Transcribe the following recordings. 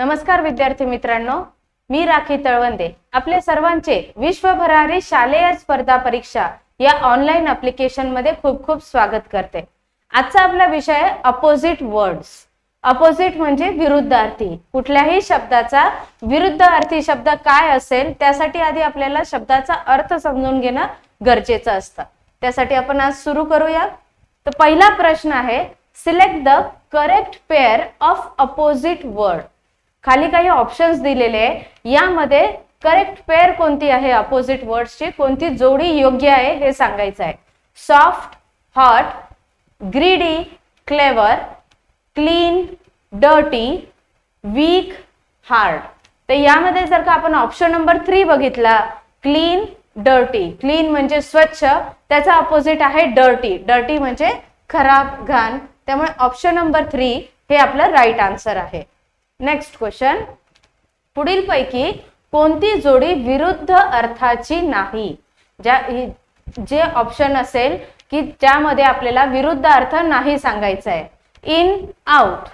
नमस्कार विद्यार्थी मित्रांनो मी राखी तळवंदे. आपले सर्वांचे विश्वभरारी शालेय स्पर्धा परीक्षा या ऑनलाईन अप्लिकेशनमध्ये खूप खूप स्वागत करते. आजचा आपला विषय आहे अपोजिट वर्ड्स अपोजिट म्हणजे विरुद्धार्थी. कुठल्याही शब्दाचा विरुद्धार्थी शब्द काय असेल त्यासाठी आधी आपल्याला शब्दाचा अर्थ समजून घेणं गरजेचं असतं. त्यासाठी आपण आज सुरू करूया. तर पहिला प्रश्न आहे select the correct pair of opposite word खाली काही ऑप्शन्स दिलेले आहे. यामध्ये करेक्ट पेअर कोणती आहे? अपोजिट वर्ड्सची कोणती जोडी योग्य आहे? हे सांगायचं आहे. Soft hot greedy clever clean dirty weak hard तर यामध्ये जर का आपण ऑप्शन नंबर थ्री बघितला क्लीन डर्टी क्लीन म्हणजे स्वच्छ त्याचा अपोजिट आहे डर्टी डर्टी म्हणजे खराब घाण. त्यामुळे ऑप्शन नंबर थ्री हे आपलं राईट आन्सर आहे. नेक्स्ट क्वेश्चन पुढील पैकी कोणती जोडी विरुद्ध अर्थाची नाही? ज्या जे ऑप्शन असेल की ज्यामध्ये आपल्याला विरुद्ध अर्थ नाही सांगायचा आहे. इन आउट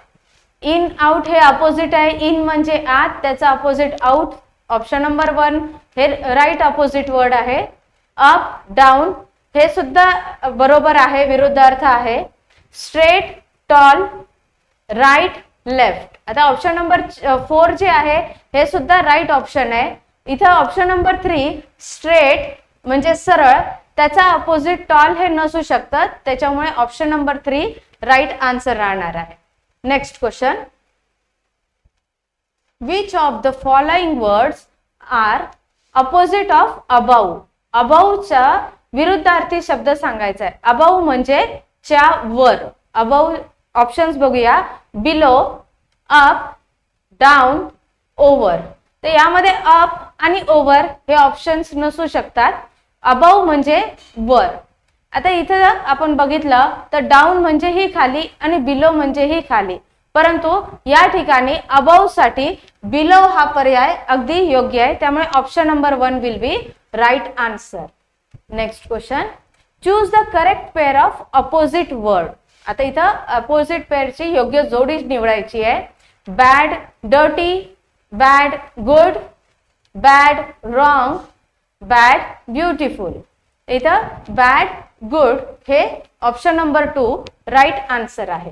इन आउट हे अपोजिट आहे. इन म्हणजे आत. त्याचा opposite out option number one हे राईट अपोजिट वर्ड आहे. अप डाऊन हे सुद्धा बरोबर आहे. विरुद्ध अर्थ आहे. Straight tall right left. आता ऑप्शन नंबर फोर जे आहे हे सुद्धा राईट ऑप्शन आहे. इथं ऑप्शन नंबर थ्री स्ट्रेट म्हणजे सरळ. त्याचा अपोजिट टॉल हे नसू शकतं. त्याच्यामुळे option number three right answer राहणार आहे. Next question which of the following words are opposite of above अबाऊचा विरुद्धार्थी शब्द सांगायचा आहे. अबाऊ म्हणजे च्या वर. अबाऊ ऑप्शन्स बघूया. बिलो अप डाऊन ओव्हर तर यामध्ये अप आणि ओव्हर हे ऑप्शन्स नसू शकतात. अबाऊ म्हणजे वर. आता इथं आपण बघितलं तर डाऊन म्हणजे ही खाली आणि बिलो म्हणजे ही खाली. परंतु या ठिकाणी अबाऊ साठी बिलो हा पर्याय अगदी योग्य आहे. त्यामुळे option number one will be right answer next question choose the correct pair of opposite word आता इथं अपोजिट पेअरची योग्य जोडी निवडायची आहे. Bad dirty bad good bad wrong bad beautiful इथं बॅड गुड हे option number two right answer आहे.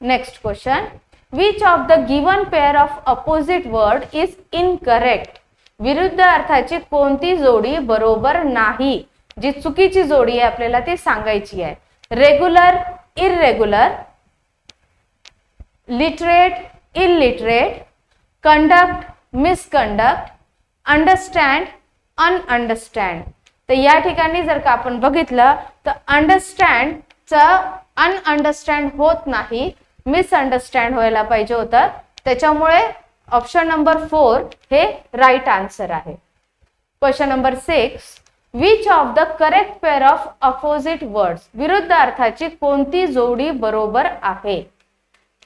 Next question which of the given pair of opposite word is incorrect विरुद्ध अर्थाची कोणती जोडी बरोबर नाही? जी चुकीची जोडी आहे आपल्याला ती सांगायची आहे. Regular irregular, literate illiterate, conduct misconduct understand ununderstand तर या ठिकाणी जर का आपण बघितलं तर अंडरस्टँडचं अनअंडरस्टँड होत नाही मिसअंडरस्टँड व्हायला पाहिजे होतं. त्याच्यामुळे ऑप्शन नंबर फोर हे राईट आन्सर आहे. Question number six which of the correct pair of opposite words विरुद्ध अर्थाची कोणती जोडी बरोबर आहे?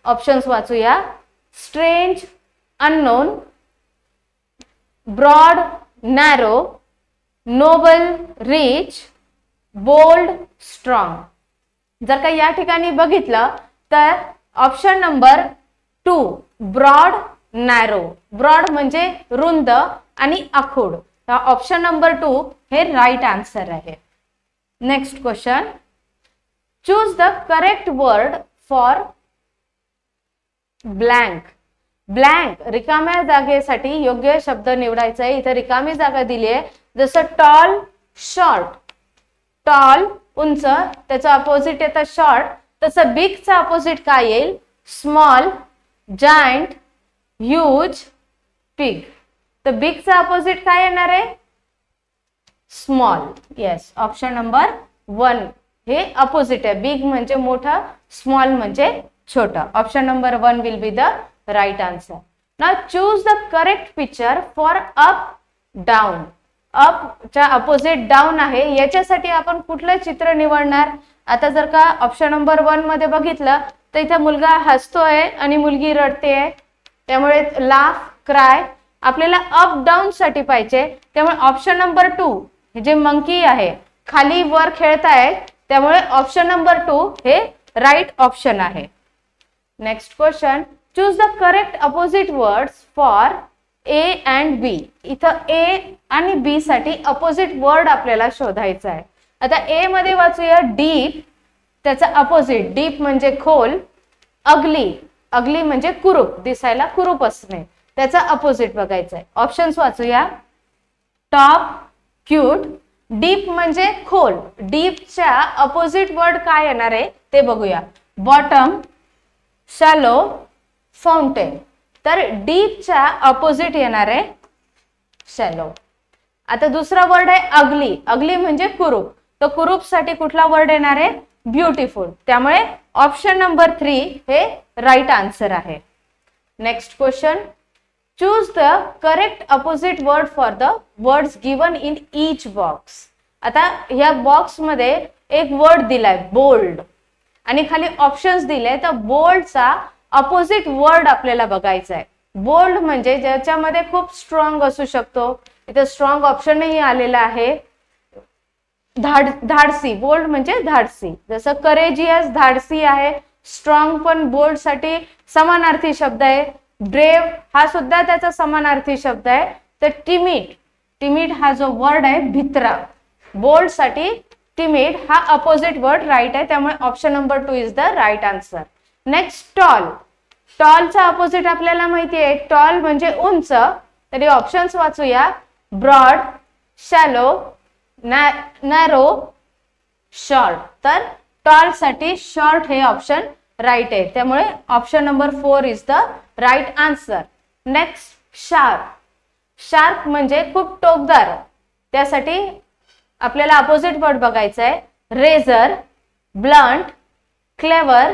Options वाचूया. Strange unknown broad narrow noble rich bold strong जर का या ठिकाणी बघितलं तर option number two broad narrow broad म्हणजे रुंद आणि आखूड. ऑप्शन नंबर टू हे राईट आन्सर आहे. Next question choose the correct word for blank blank रिकाम्या जागेसाठी योग्य शब्द निवडायचा आहे. इथं रिकामी जागा दिली आहे. जसं टॉल शॉर्ट टॉल उंच त्याचं अपोजिट येतं शॉर्ट तसं बिगचं अपोजिट काय येईल? स्मॉल जायंट ह्यूज पिग तर बिगचं अपोजिट काय येणार आहे? Small yes option number one हे अपोजिट आहे. बिग म्हणजे मोठं स्मॉल म्हणजे छोटं. Option number one will be the right answer ना choose the correct picture for up down अपच्या अपोजिट डाऊन आहे. याच्यासाठी आपण कुठलं चित्र निवडणार? आता जर का ऑप्शन नंबर वनमध्ये बघितलं तर इथं मुलगा हसतोय आणि मुलगी रडते त्यामुळे लाफ क्राय आपल्याला अप डाऊन साठी पाहिजे. त्यामुळे ऑप्शन नंबर टू हे जे मंकी आहे खाली वर खेळतायत त्यामुळे ऑप्शन नंबर टू हे राईट ऑप्शन आहे. Next question choose the correct opposite words for A and B इथं ए आणि बी साठी अपोजिट वर्ड आपल्याला शोधायचा आहे. आता ए मध्ये वाचूया डीप त्याचा अपोजिट डीप म्हणजे खोल अगली अगली म्हणजे कुरूप. दिसायला कुरूप असणे. त्याचा अपोजिट बघायचा आहे ऑप्शन्स वाचूया. टॉप क्यूट डीप म्हणजे खोल. डीपच्या अपोजिट वर्ड काय येणार आहे ते बघूया. बॉटम शॅलो फाउंटेन तर डीपच्या अपोजिट येणार आहे शॅलो आता दुसरा वर्ड आहे अगली अगली म्हणजे कुरूप. तर कुरूपसाठी कुठला वर्ड येणार आहे? ब्युटिफुल त्यामुळे ऑप्शन नंबर थ्री हे राईट आन्सर आहे. Next question choose the correct opposite word for the words given in each box आता ह्या बॉक्समध्ये एक वर्ड दिलाय बोल्ड आणि खाली ऑप्शन्स दिले तर बोल्डचा अपोजिट वर्ड आपल्याला बघायचा आहे बोल्ड म्हणजे ज्याच्यामध्ये खूप स्ट्रॉंग असू शकतो. इथे स्ट्रॉंग ऑप्शनही आलेला आहे. धाड धाडसी. बोल्ड म्हणजे धाडसी. जसं करेजियस धाडसी आहे स्ट्रॉंग पण बोल्डसाठी समानार्थी शब्द आहे. ब्रेव हा सुद्धा त्याचा समानार्थी शब्द आहे. तर टिमिट टिमिट हा जो वर्ड आहे भित्रा. बोल्डसाठी टिमिट हा अपोजिट वर्ड राईट आहे. त्यामुळे option number two is the right answer next tall टॉलचा opposite आपल्याला माहिती आहे. टॉल म्हणजे उंच. तरी ऑप्शन्स वाचूया. ब्रॉड शॅलो नॅरो शॉर्ट तर टॉलसाठी शॉर्ट हे ऑप्शन राईट आहे. त्यामुळे option number four is the right answer next sharp sharp म्हणजे खूप टोकदार. त्यासाठी आपल्याला अपोजिट वर्ड बघायचं आहे. रेझर ब्लंट क्लेवर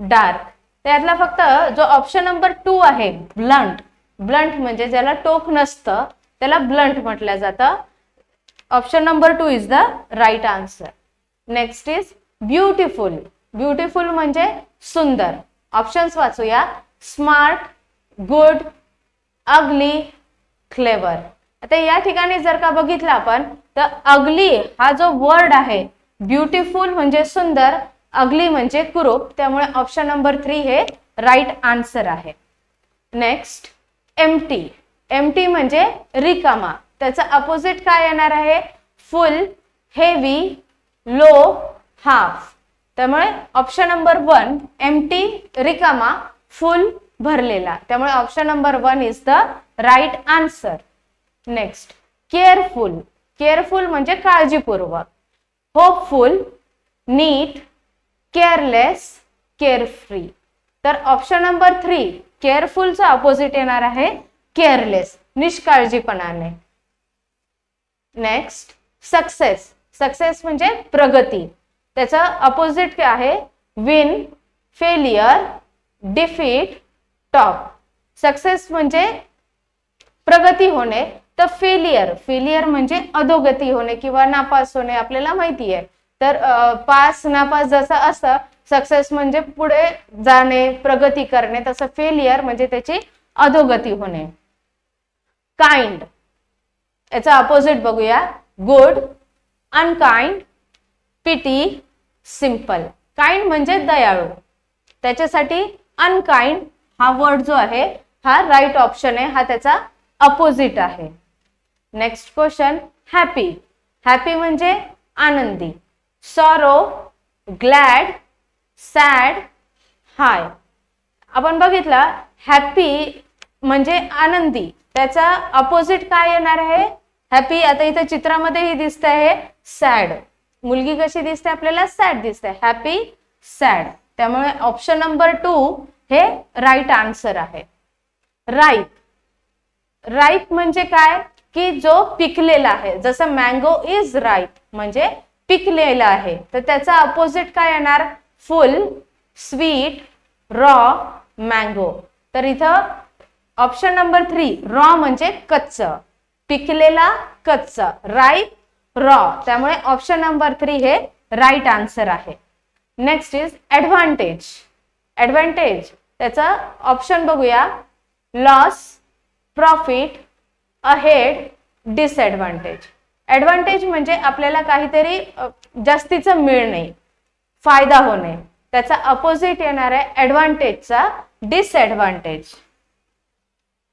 डार्क त्यातला फक्त जो ऑप्शन नंबर टू आहे ब्लंट ब्लंट म्हणजे ज्याला टोक नसतं त्याला ब्लंट म्हटलं जातं. Option number two is the right answer next is beautiful beautiful म्हणजे सुंदर. ऑप्शन्स वाचूया. स्मार्ट गुड अगली क्लेवर आता या ठिकाणी जर का बघितलं आपण तर अगली हा जो वर्ड आहे ब्युटिफुल म्हणजे सुंदर अगली म्हणजे कुरूप. त्यामुळे ऑप्शन नंबर थ्री हे राईट आन्सर आहे. नेक्स्ट एमटी एमटी म्हणजे रिकामा. त्याचा अपोजिट काय येणार आहे? फुल हेवी लो हाफ त्यामुळे ऑप्शन नंबर वन एमटी रिकामा फुल भरलेला. त्यामुळे option number one is the right answer next careful careful म्हणजे काळजीपूर्वक. होपफुल नीट केअरलेस केअरफ्री तर ऑप्शन नंबर थ्री केअरफुलचा अपोजिट येणार आहे केअरलेस निष्काळजीपणाने. नेक्स्ट सक्सेस सक्सेस म्हणजे प्रगती. त्याचा अपोजिट काय आहे? Win failure defeat top success म्हणजे प्रगती होणे तर फेलियर फेलियर म्हणजे अधोगती होणे किंवा नापास होणे आपल्याला माहिती आहे. तर पास नापास जसं असतं सक्सेस म्हणजे पुढे जाणे प्रगती करणे तसं फेलियर म्हणजे त्याची अधोगती होणे. काइंड याचा अपोजिट बघूया. Good unkind pity simple kind म्हणजे दयाळू. त्याच्यासाठी अनकाइंड हा वर्ड जो आहे हा राईट ऑप्शन आहे हा त्याचा अपोजिट आहे. नेक्स्ट क्वेश्चन हॅपी हॅपी म्हणजे आनंदी. सॉरो ग्लॅड सॅड हाय आपण बघितलं हॅपी म्हणजे आनंदी. त्याचा अपोजिट काय येणार आहे? हॅपी आता इथे चित्रामध्येही दिसत आहे सॅड मुलगी कशी दिसते आपल्याला? सॅड दिसते. हॅपी सॅड त्यामुळे ऑप्शन नंबर टू हे राईट आन्सर आहे. राईप राईप म्हणजे काय? की जो पिकलेला आहे. जसं मँगो इज राईप म्हणजे पिकलेला आहे. तर त्याचा अपोजिट काय येणार? फुल स्वीट रॉ मँगो तर इथं ऑप्शन नंबर थ्री रॉ म्हणजे कच्च. पिकलेला कच्च. Ripe raw. त्यामुळे ऑप्शन नंबर थ्री हे राईट आन्सर आहे. नेक्स्ट इज ऍडव्हान्टेज ऍडव्हान्टेज त्याचा ऑप्शन बघूया. Loss profit ahead disadvantage advantage म्हणजे आपल्याला काहीतरी जास्तीचं मिळणे फायदा होणे त्याचा अपोजिट येणार आहे ऍडव्हान्टेजचा डिसएडव्हान्टेज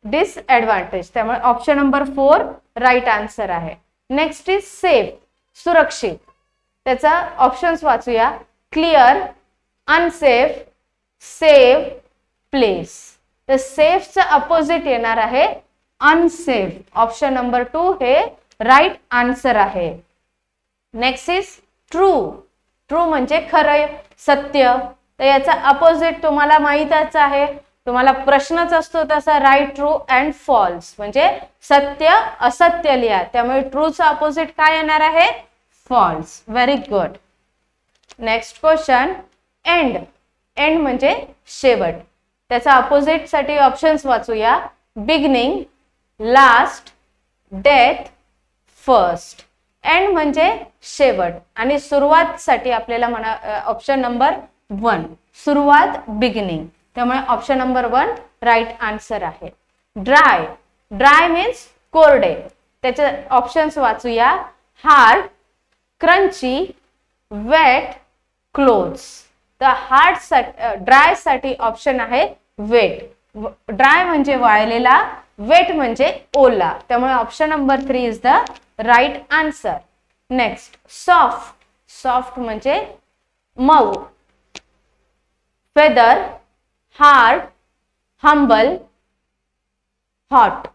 डिसएडव्हान्टेज त्यामुळे option number four right answer आहे. नेक्स्ट इज सेफ सुरक्षित. त्याचा ऑप्शन्स वाचूया. क्लिअर अनसेफ सेफ प्लेस तर सेफचं अपोजिट येणार आहे अनसेफ ऑप्शन नंबर टू हे राईट आन्सर आहे. नेक्स्ट इज ट्रू ट्रू म्हणजे खरं सत्य. तर याचा अपोजिट तुम्हाला माहीतच आहे. तुम्हाला प्रश्नच असतो तसा राईट ट्रू अँड फॉल्स म्हणजे सत्य असत्य लिहा. त्यामुळे ट्रूचं अपोजिट काय येणार आहे? False very good next question end end म्हणजे शेवट. त्याचा अपोजिटसाठी options वाचूया. Beginning last death first end म्हणजे शेवट. आणि सुरुवातसाठी आपल्याला म्हणा ऑप्शन नंबर वन सुरुवात बिगिनिंग त्यामुळे option number one right answer आहे. ड्राय ड्राय मीन्स कोरडे. त्याचे ऑप्शन्स वाचूया. हार्ड क्रंची वेट क्लोथ्स तर हार्ड ड्रायसाठी ऑप्शन आहे वेट ड्राय म्हणजे वाळलेला वेट म्हणजे ओला. त्यामुळे option number three is the right answer next soft soft म्हणजे मऊ. Feather hard humble hot.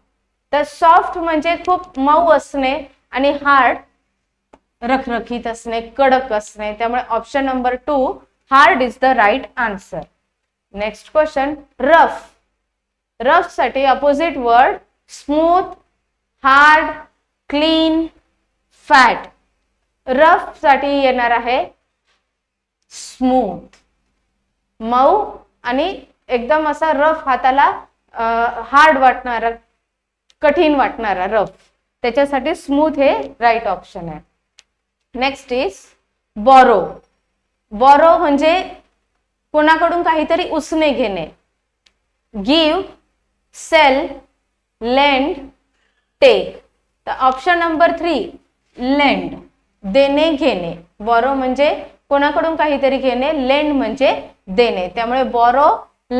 तर सॉफ्ट म्हणजे खूप मऊ असणे आणि हार्ड रखरखीत असणे कडक असणे. त्यामुळे option number two hard is the right answer. Next question rough. रफसाठी opposite word smooth hard clean fat. रफसाठी येणार आहे स्मूथ. मऊ आणि एकदम असा रफ हाताला हार्ड वाटणारा कठीण वाटणारा रफ. त्याच्यासाठी स्मूथ हे राईट ऑप्शन आहे. नेक्स्ट इज बॉरो बॉरो म्हणजे कोणाकडून काहीतरी उसने घेणे. गिव सेल लेंड टेक तर ऑप्शन नंबर थ्री लेंड देणे घेणे. बॉरो म्हणजे कोणाकडून काहीतरी घेणे लेंड म्हणजे देणे. त्यामुळे borrow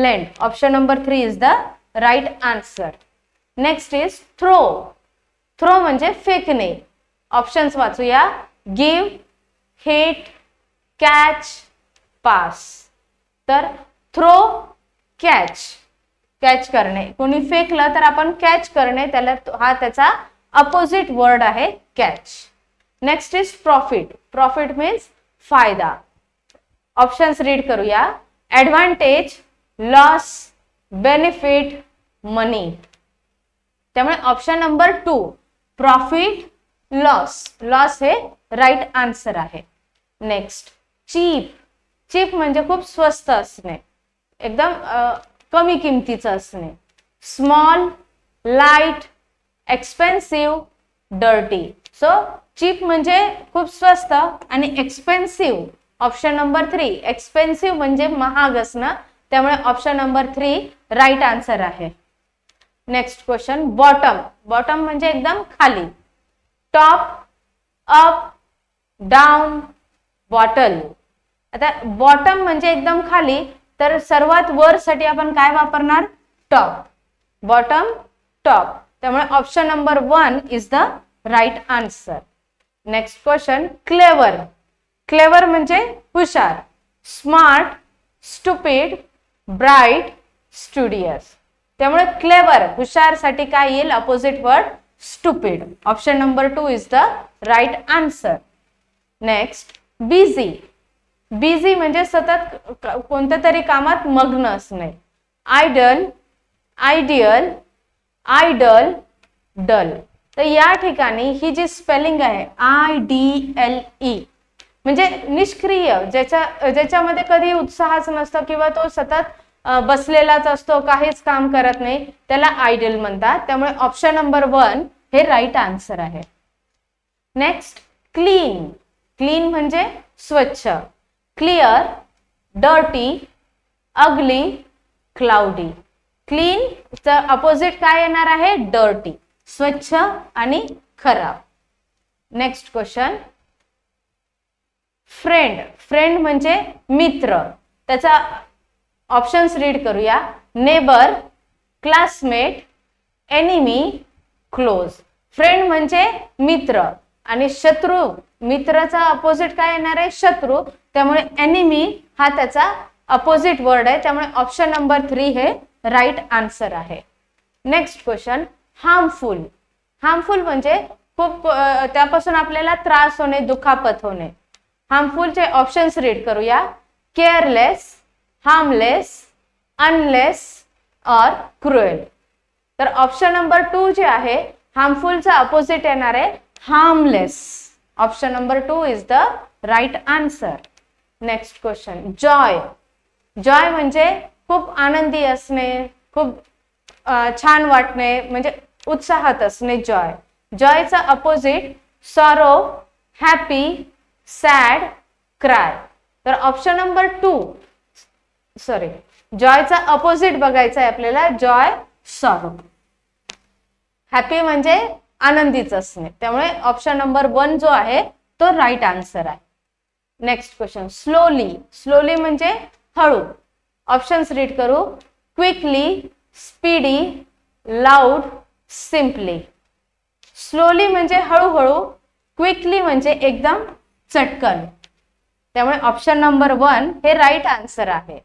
lend. Option number three is the right answer next is throw throw म्हणजे फेकणे. ऑप्शन्स वाचूया. गिव हिट कॅच पास तर थ्रो कॅच कॅच करणे. कोणी फेकलं तर आपण कॅच करणे. त्याला हा त्याचा अपोजिट वर्ड आहे catch next is profit profit means फायदा. ऑप्शन्स रीड करूया. ॲडव्हान्टेज लॉस बेनिफिट मनी त्यामुळे option number two profit loss loss हे राईट आन्सर आहे. नेक्स्ट चीप चीप म्हणजे खूप स्वस्त असणे. एकदम कमी किमतीचं असणे. Small light expensive dirty so cheap म्हणजे खूप स्वस्त आणि expensive option number three expensive म्हणजे महाग असणं त्यामुळे option number three right answer आहे. नेक्स्ट क्वेश्चन बॉटम बॉटम म्हणजे एकदम खाली. टॉप अप डाऊन बॉटल आता बॉटम म्हणजे एकदम खाली तर सर्वात वर साठी आपण काय वापरणार? टॉप बॉटम टॉप त्यामुळे option number one is the right answer next question clever clever म्हणजे हुशार. Smart stupid bright studious. त्यामुळे क्लेवर हुशारसाठी काय येईल? Opposite word stupid option number two is the right answer next busy busy म्हणजे सतत कोणत्या तरी कामात मग्न असणे. आयडल आयडियल आयडल डल तर या ठिकाणी ही जी स्पेलिंग आहे आय डी एल ई म्हणजे निष्क्रिय ज्याच्या ज्याच्यामध्ये कधी उत्साहच नसतो किंवा तो सतत बसलेलाच असतो काहीच काम करत नाही त्याला आयडल म्हणतात. त्यामुळे ऑप्शन नंबर वन हे राईट आन्सर आहे. नेक्स्ट क्लीन क्लीन म्हणजे स्वच्छ. Clear dirty ugly cloudy clean च अपोजिट काय येणार आहे? डर्टी स्वच्छ आणि खराब. Next question friend. फ्रेंड म्हणजे मित्र. त्याचा ऑप्शन्स रीड करूया. Neighbour classmate enemy close friend म्हणजे मित्र. आणि शत्रू मित्राचा अपोजिट काय येणार आहे? शत्रू. त्यामुळे एनिमी हा त्याचा अपोजिट वर्ड आहे. त्यामुळे ऑप्शन नंबर थ्री हे राईट आन्सर आहे. नेक्स्ट क्वेश्चन हार्मफुल हार्मफुल म्हणजे खूप त्यापासून आपल्याला त्रास होणे दुखापत होणे. हार्मफुलचे ऑप्शन्स रीड करूया. केअरलेस हार्मलेस अनलेस और क्रुएल तर ऑप्शन नंबर टू जे आहे हार्मफुलचा अपोजिट येणार आहे harmless option number two is the right answer next question joy joy म्हणजे खूप आनंदी असणे खूप छान वाटणे म्हणजे उत्साहात असणे joy जॉयचा opposite sorrow happy sad cry. तर ऑप्शन नंबर टू सॉरी जॉयचा अपोजिट बघायचा आहे आपल्याला जॉय सॉरो. हॅपी म्हणजे आनंदीच असणे. त्यामुळे ऑप्शन नंबर वन जो आहे तो राईट आन्सर आहे. नेक्स्ट क्वेश्चन स्लोली स्लोली म्हणजे हळू. ऑप्शन्स रीड करू. Quickly speedy loud simply slowly म्हणजे हळूहळू. क्विकली म्हणजे एकदम चटकन. त्यामुळे ऑप्शन नंबर वन हे राईट आन्सर आहे.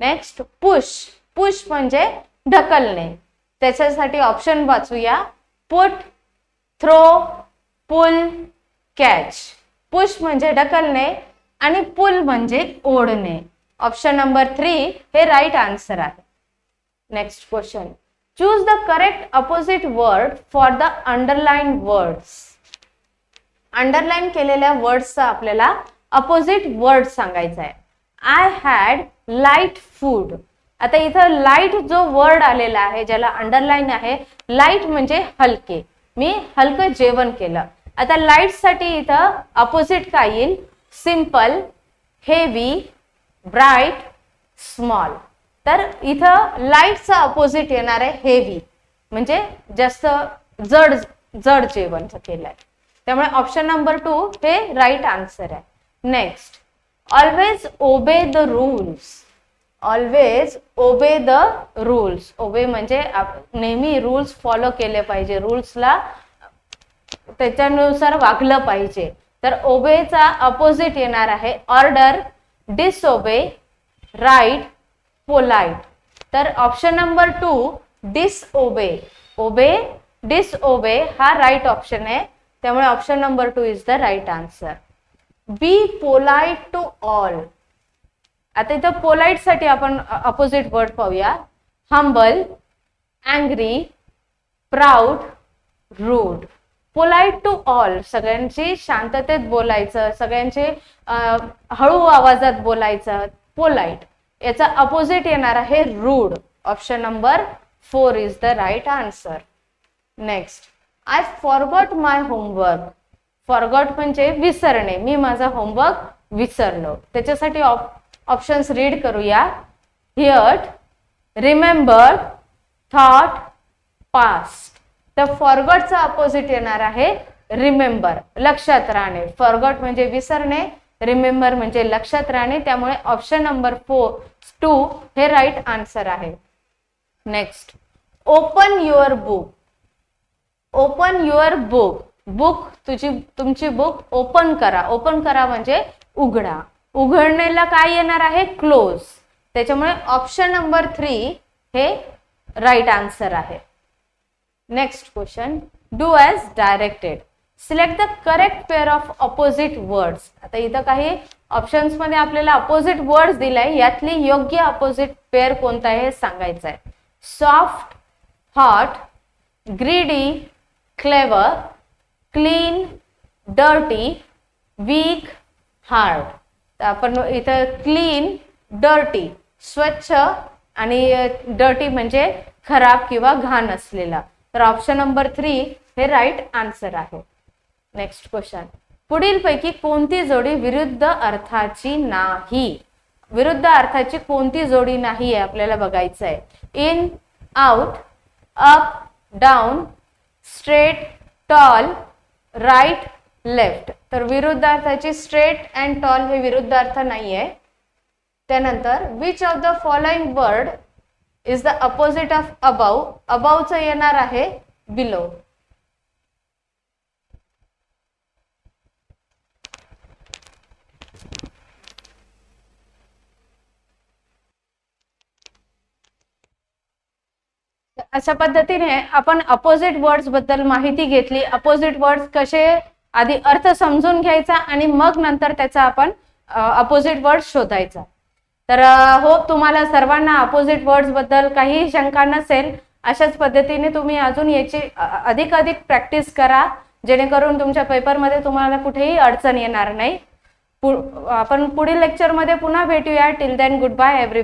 नेक्स्ट पुश पुश म्हणजे ढकलणे. त्याच्यासाठी option वाचूया. Put throw pull catch push म्हणजे ढकलणे आणि पुल म्हणजे ओढणे. ऑप्शन नंबर थ्री हे राईट आन्सर आहे. Next question choose the correct opposite word for the underline words underline केलेल्या वर्ड्सचा आपल्याला अपोजिट वर्ड सांगायचा आहे आय हॅड लाइट फूड आता इथं लाइट जो वर्ड आलेला आहे ज्याला अंडरलाईन आहे लाइट म्हणजे हलके. मी हलकं जेवण केलं. आता लाइटसाठी इथं अपोजिट काय येईल? सिंपल हेवी ब्राईट स्मॉल तर इथं लाईटचा अपोजिट येणार आहे हेवी म्हणजे जास्त जड जड जेवण केलंय. त्यामुळे ऑप्शन नंबर टू हे राईट आन्सर आहे. Next always obey the rules always obey the rules obey म्हणजे नेहमी रूल्स फॉलो केले पाहिजे. रूल्सला त्याच्यानुसार वागलं पाहिजे. तर ओबेचा अपोजिट येणार आहे. ऑर्डर डिसओबे राईट पोलाईट तर option number two disobey obey disobey हा राईट ऑप्शन आहे. त्यामुळे option number two is the right answer be polite to all आता इथं पोलाइटसाठी आपण अपोजिट वर्ड पाहूया. Humble angry proud rude polite to all सगळ्यांची शांततेत बोलायचं सगळ्यांचे हळू आवाजात बोलायचं. पोलाइट याचा अपोजिट येणार आहे rude option number four is the right answer next I forgot my homework forgot म्हणजे विसरणे. मी माझा होमवर्क विसरलो. त्याच्यासाठी ऑप्शन्स रीड करूया. हिअर्ट रिमेंबर थॉट पास्ट तर फॉरगॉटचा अपोजिट येणार आहे. रिमेंबर लक्षात राहणे. फॉरगॉट म्हणजे विसरणे. रिमेंबर म्हणजे लक्षात राहणे. त्यामुळे ऑप्शन नंबर फोर टू हे राईट आन्सर आहे. Next open your book open your book. Book तुझी तुमची बुक ओपन करा. ओपन करा म्हणजे उघडा. उघडण्याला काय येणार आहे? क्लोज. त्याच्यामुळे ऑप्शन नंबर थ्री हे राईट आन्सर आहे. Next question do as directed. Select the correct pair of opposite words. आता इथं काही ऑप्शन्समध्ये आपल्याला अपोजिट वर्ड्स दिलाय. यातली योग्य अपोजिट पेअर कोणता आहे हे सांगायचं आहे soft hot greedy clever clean dirty weak hard तर आपण इथं क्लीन डर्टी स्वच्छ आणि डर्टी म्हणजे खराब किंवा घाण असलेला. तर ऑप्शन नंबर थ्री हे राईट आन्सर आहे. नेक्स्ट क्वेश्चन पुढीलपैकी कोणती जोडी विरुद्ध अर्थाची नाही? विरुद्ध अर्थाची कोणती जोडी नाही आहे आपल्याला बघायचं आहे in out up down straight tall right left. तर विरुद्ध अर्थाची स्ट्रेट अँड टॉल हे विरुद्ध अर्थ नाही आहे त्यानंतर which of the following word is the opposite of above अबावचं येणार आहे बिलो अशा पद्धतीने आपण अपोजिट वर्ड्सबद्दल माहिती घेतली. अपोजिट वर्ड्स कसे आधी अर्थ समजून घ्यायचा आणि मग नंतर त्याचा आपण अपोजिट वर्ड शोधायचा. तर हो तुम्हाला सर्वांना अपोजिट वर्ड्सबद्दल काही शंका नसेल अशाच पद्धतीने तुम्ही अजून याची अधिक अधिक प्रॅक्टिस करा जेणेकरून तुमच्या पेपरमध्ये तुम्हाला कुठेही अडचण येणार नाही. पु आपण पुढील लेक्चरमध्ये पुन्हा भेटूया. Till then good bye every